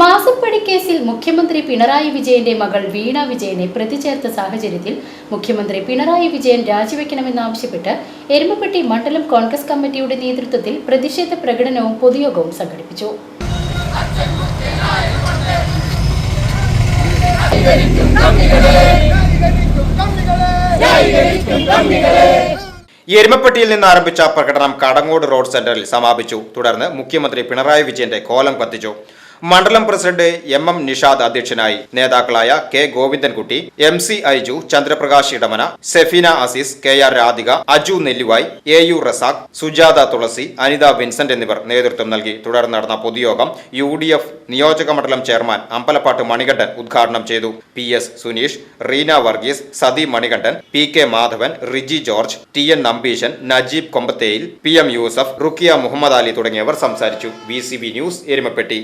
മാസപ്പടി കേസിൽ മുഖ്യമന്ത്രി പിണറായി വിജയന്റെ മകൾ വീണ വിജയനെ പ്രതി ചേർത്ത സാഹചര്യത്തിൽ മുഖ്യമന്ത്രി പിണറായി വിജയൻ രാജിവെക്കണമെന്നാവശ്യപ്പെട്ട് എരുമപ്പെട്ടി മണ്ഡലം കോൺഗ്രസ് കമ്മിറ്റിയുടെ നേതൃത്വത്തിൽ പ്രതിഷേധ പ്രകടനവും പൊതുയോഗവും സംഘടിപ്പിച്ചു. എരുമപ്പെട്ടിയിൽ നിന്ന് ആരംഭിച്ച പ്രകടനം കടങ്ങോട് റോഡ് സെന്ററിൽ സമാപിച്ചു. തുടർന്ന് മുഖ്യമന്ത്രി പിണറായി വിജയന്റെ കോലം കത്തിച്ചു. മണ്ഡലം പ്രസിഡന്റ് എം എം നിഷാദ് അധ്യക്ഷനായി നേതാക്കളായ K Govindankutty M C Aiju Chandraprakash Edamana Sefina Azeez K R Radhika Aju Nelluvai A U Razak Sujatha Thulasi Anitha Vincent എന്നിവർ നേതൃത്വം നൽകി. തുടർന്ന് നടന്ന പൊതുയോഗം യു ഡി എഫ് നിയോജക മണ്ഡലം ചെയർമാൻ അമ്പലപ്പാട്ട് മണികണ്ഠൻ ഉദ്ഘാടനം ചെയ്തു. P S Suneesh Reena Varghese Sathi Manikandan P K Madhavan Riji George T N Nambeesan Najeeb Kombatheyil P M Yusuf Rukkiya Muhammad Ali തുടങ്ങിയവർ സംസാരിച്ചു. B news Erumapetty.